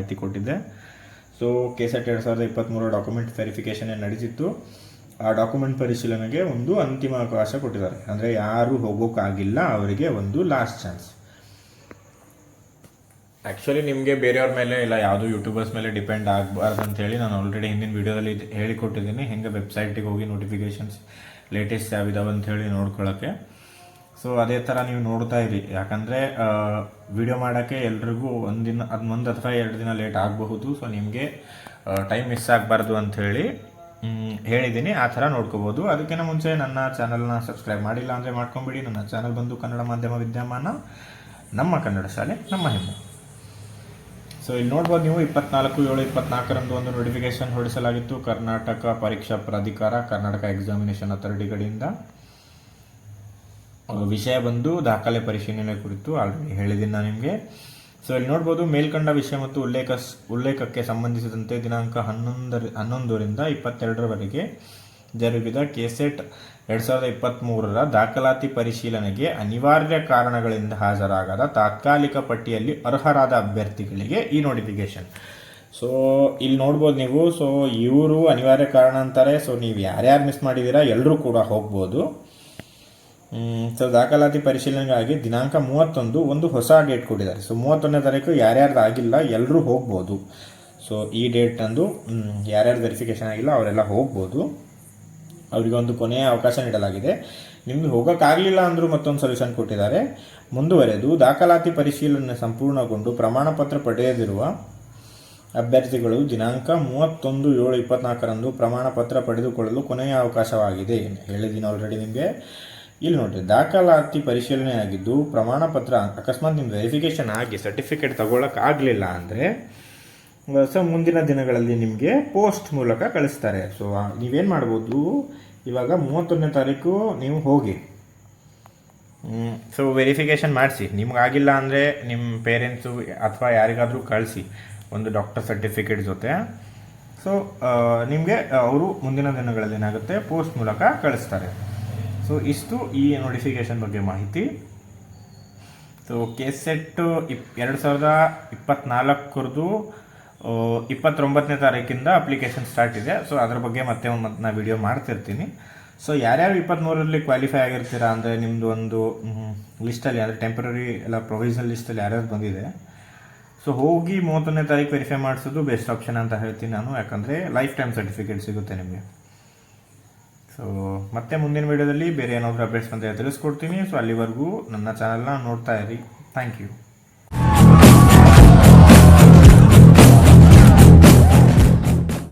ಮಾಹಿತಿ ಕೊಟ್ಟಿದ್ದೆ so K set ಎರಡು ಸಾವಿರದ ಇಪ್ಪತ್ತ್ಮೂರು ಡಾಕ್ಯುಮೆಂಟ್ ವೆರಿಫಿಕೇಷನ್ ಏನು ನಡೀತಿತ್ತು ಆ ಡಾಕ್ಯುಮೆಂಟ್ ಪರಿಶೀಲನೆಗೆ ಒಂದು ಅಂತಿಮ ಅವಕಾಶ ಕೊಟ್ಟಿದ್ದಾರೆ. ಅಂದರೆ ಯಾರು ಹೋಗೋಕ್ಕಾಗಿಲ್ಲ ಅವರಿಗೆ ಒಂದು ಲಾಸ್ಟ್ ಚಾನ್ಸ್ ಆ್ಯಕ್ಚುಲಿ ನಿಮಗೆ ಬೇರೆಯವ್ರ ಮೇಲೆ ಇಲ್ಲ, ಯಾವುದೋ ಯೂಟ್ಯೂಬರ್ಸ್ ಮೇಲೆ ಡಿಪೆಂಡ್ ಆಗಬಾರ್ದು ಅಂತ ಹೇಳಿ ನಾನು ಆಲ್ರೆಡಿ ಹಿಂದಿನ ವೀಡಿಯೋದಲ್ಲಿ ಹೇಳಿಕೊಟ್ಟಿದ್ದೀನಿ. ಹೆಂಗೆ ವೆಬ್ಸೈಟಿಗೆ ಹೋಗಿ ನೋಟಿಫಿಕೇಷನ್ಸ್ ಲೇಟೆಸ್ಟ್ ಯಾವಿದಾವೆ ಹೇಳಿ ನೋಡ್ಕೊಳ್ಳೋಕ್ಕೆ. ಸೊ ಅದೇ ಥರ ನೀವು ನೋಡ್ತಾ ಇರಿ. ಯಾಕಂದರೆ ವಿಡಿಯೋ ಮಾಡೋಕ್ಕೆ ಎಲ್ರಿಗೂ ಒಂದಿನ ಅದು ಒಂದು ಅಥವಾ ಎರಡು ದಿನ ಲೇಟ್ ಆಗಬಹುದು. ಸೊ ನಿಮಗೆ ಟೈಮ್ ಮಿಸ್ ಆಗಬಾರ್ದು ಮ್, ಹೇಳಿದ್ದೀನಿ. ಆ ಥರ ನೋಡ್ಕೋಬೋದು ಅದಕ್ಕಿಂತ ಮುಂಚೆ ನನ್ನ ಚಾನಲ್ನ ಸಬ್ಸ್ಕ್ರೈಬ್ ಮಾಡಿಲ್ಲ ಅಂದರೆ ಮಾಡ್ಕೊಂಬಿಡಿ. ನನ್ನ ಚಾನಲ್ ಬಂದು ಕನ್ನಡ ಮಾಧ್ಯಮ ವಿದ್ಯಮಾನ ನಮ್ಮ ಕನ್ನಡ ಶಾಲೆ ನಮ್ಮ ಹೆಮ್ಮೆ. ಸೊ ಇಲ್ಲಿ ನೋಡ್ಬೋದು ನೀವು ಇಪ್ಪತ್ನಾಲ್ಕು ಏಳು ಇಪ್ಪತ್ನಾಲ್ಕರಂದು ಒಂದು ನೋಟಿಫಿಕೇಶನ್ ಹೊರಡಿಸಲಾಗಿತ್ತು. ಕರ್ನಾಟಕ ಪರೀಕ್ಷಾ ಪ್ರಾಧಿಕಾರ ಕರ್ನಾಟಕ ಎಕ್ಸಾಮಿನೇಷನ್ ಅಥಾರಿಟಿಗಳಿಂದ ವಿಷಯ ಬಂದು ದಾಖಲೆ ಪರಿಶೀಲನೆ ಕುರಿತು ಆಲ್ರೆಡಿ ಹೇಳಿದ್ದೀನಿ ನಾನು ನಿಮಗೆ. ಸೊ ಇಲ್ಲಿ ನೋಡ್ಬೋದು, ಮೇಲ್ಕಂಡ ವಿಷಯ ಮತ್ತು ಉಲ್ಲೇಖ ಉಲ್ಲೇಖಕ್ಕೆ ಸಂಬಂಧಿಸಿದಂತೆ ದಿನಾಂಕ ಹನ್ನೊಂದರ, ಹನ್ನೊಂದರಿಂದ ಇಪ್ಪತ್ತೆರಡರವರೆಗೆ ಜರುಗಿದ ಕೆಸೆಟ್ ಎರಡು ಸಾವಿರದ ಇಪ್ಪತ್ತ್ಮೂರರ ದಾಖಲಾತಿ ಪರಿಶೀಲನೆಗೆ ಅನಿವಾರ್ಯ ಕಾರಣಗಳಿಂದ ಹಾಜರಾಗದ ತಾತ್ಕಾಲಿಕ ಪಟ್ಟಿಯಲ್ಲಿ ಅರ್ಹರಾದ ಅಭ್ಯರ್ಥಿಗಳಿಗೆ ಈ ನೋಟಿಫಿಕೇಶನ್ ಸೊ ಇಲ್ಲಿ ನೋಡ್ಬೋದು ನೀವು ಸೊ ಇವರು ಅನಿವಾರ್ಯ ಕಾರಣ ಅಂತಾರೆ. ಸೊ ನೀವು ಯಾರ್ಯಾರು ಮಿಸ್ ಮಾಡಿದ್ದೀರಾ ಎಲ್ಲರೂ ಕೂಡ ಹೋಗ್ಬೋದು. ಸೊ ದಾಖಲಾತಿ ಪರಿಶೀಲನೆಗಾಗಿ ದಿನಾಂಕ ಮೂವತ್ತೊಂದು ಒಂದು ಹೊಸ ಡೇಟ್ ಕೊಟ್ಟಿದ್ದಾರೆ. ಸೊ ಮೂವತ್ತೊಂದನೇ ತಾರೀಕು ಯಾರ್ಯಾರ್ದು ಆಗಿಲ್ಲ ಎಲ್ಲರೂ ಹೋಗ್ಬೋದು. ಸೊ ಈ ಡೇಟ್ ಅಂದು ಯಾರ್ಯಾರು ವೆರಿಫಿಕೇಷನ್ ಆಗಿಲ್ಲ ಅವರೆಲ್ಲ ಹೋಗ್ಬೋದು. ಅವರಿಗೆ ಒಂದು ಕೊನೆಯ ಅವಕಾಶ ನೀಡಲಾಗಿದೆ. ನಿಮಗೆ ಹೋಗೋಕ್ಕಾಗಲಿಲ್ಲ ಅಂದರೂ ಮತ್ತೊಂದು ಸೊಲ್ಯೂಷನ್ ಕೊಟ್ಟಿದ್ದಾರೆ. ಮುಂದುವರೆದು ದಾಖಲಾತಿ ಪರಿಶೀಲನೆ ಸಂಪೂರ್ಣಗೊಂಡು ಪ್ರಮಾಣ ಪತ್ರ ಪಡೆಯದಿರುವ ಅಭ್ಯರ್ಥಿಗಳು ದಿನಾಂಕ ಮೂವತ್ತೊಂದು ಏಳು ಇಪ್ಪತ್ನಾಲ್ಕರಂದು ಪ್ರಮಾಣ ಪತ್ರ ಪಡೆದುಕೊಳ್ಳಲು ಕೊನೆಯ ಅವಕಾಶವಾಗಿದೆ. ಹೇಳಿದ್ದೀನಿ ಆಲ್ರೆಡಿ ನಿಮಗೆ. ಇಲ್ಲಿ ನೋಡಿರಿ, ದಾಖಲಾತಿ ಪರಿಶೀಲನೆ ಆಗಿದ್ದು ಪ್ರಮಾಣ ಪತ್ರ ಅಕಸ್ಮಾತ್ ನಿಮ್ಮ ವೆರಿಫಿಕೇಷನ್ ಆಗಿ ಸರ್ಟಿಫಿಕೇಟ್ ತಗೊಳಕ್ಕಾಗಲಿಲ್ಲ ಅಂದರೆ ಸೊ ಮುಂದಿನ ದಿನಗಳಲ್ಲಿ ನಿಮಗೆ ಪೋಸ್ಟ್ ಮೂಲಕ ಕಳಿಸ್ತಾರೆ. ಸೊ ನೀವೇನು ಮಾಡ್ಬೋದು, ಇವಾಗ ಮೂವತ್ತೊಂದನೇ ತಾರೀಕು ನೀವು ಹೋಗಿ. ಸೊ ವೆರಿಫಿಕೇಷನ್ ಮಾಡಿಸಿ. ನಿಮ್ಗಾಗಿಲ್ಲ ಅಂದರೆ ನಿಮ್ಮ ಪೇರೆಂಟ್ಸು ಅಥವಾ ಯಾರಿಗಾದರೂ ಕಳಿಸಿ ಒಂದು ಡಾಕ್ಟರ್ ಸರ್ಟಿಫಿಕೇಟ್ ಜೊತೆ. ಸೊ ನಿಮಗೆ ಅವರು ಮುಂದಿನ ದಿನಗಳಲ್ಲಿ ಏನಾಗುತ್ತೆ ಪೋಸ್ಟ್ ಮೂಲಕ ಕಳಿಸ್ತಾರೆ. ಸೊ ಇಷ್ಟು ಈ ನೋಟಿಫಿಕೇಶನ್ ಬಗ್ಗೆ ಮಾಹಿತಿ. ಸೊ ಕೆ ಸೆಟ್ ಇಪ್, ಎರಡು ಸಾವಿರದ ಇಪ್ಪತ್ತ್ನಾಲ್ಕರದು ಇಪ್ಪತ್ತೊಂಬತ್ತನೇ ತಾರೀಕಿಂದ ಅಪ್ಲಿಕೇಶನ್ ಸ್ಟಾರ್ಟ್ ಇದೆ. ಸೊ ಅದ್ರ ಬಗ್ಗೆ ಮತ್ತೆ ಒಂದು ಮತ್ತೆ ನಾ ವಿಡಿಯೋ ಮಾಡ್ತಿರ್ತೀನಿ. ಸೊ ಯಾರ್ಯಾರು ಇಪ್ಪತ್ತ್ಮೂರರಲ್ಲಿ ಕ್ವಾಲಿಫೈ ಆಗಿರ್ತೀರಾ ಅಂದರೆ ನಿಮ್ಮದು ಒಂದು ಲಿಸ್ಟಲ್ಲಿ ಅಂದರೆ ಟೆಂಪ್ರರಿ ಎಲ್ಲ ಪ್ರೊವಿಷನಲ್ ಲಿಸ್ಟಲ್ಲಿ ಯಾರ್ಯಾರು ಬಂದಿದೆ. ಸೊ ಹೋಗಿ ಮೂವತ್ತೊಂದನೇ ತಾರೀಕು ವೆರಿಫೈ ಮಾಡಿಸೋದು ಬೆಸ್ಟ್ ಆಪ್ಷನ್ ಅಂತ ಹೇಳ್ತೀನಿ ನಾನು. ಯಾಕಂದರೆ ಲೈಫ್ ಟೈಮ್ ಸರ್ಟಿಫಿಕೇಟ್ ಸಿಗುತ್ತೆ ನಿಮಗೆ. ಸೊ ಮತ್ತೆ ಮುಂದಿನ ವಿಡಿಯೋದಲ್ಲಿ ಬೇರೆ ಏನಾದರೂ ಅಪ್ಡೇಟ್ಸ್ ಬಂದರೆ ತಿಳಿಸ್ಕೊಡ್ತೀನಿ. ಸೊ ಅಲ್ಲಿವರೆಗೂ ನನ್ನ ಚಾನಲ್ನ ನೋಡ್ತಾ ಇರಿ. Thank you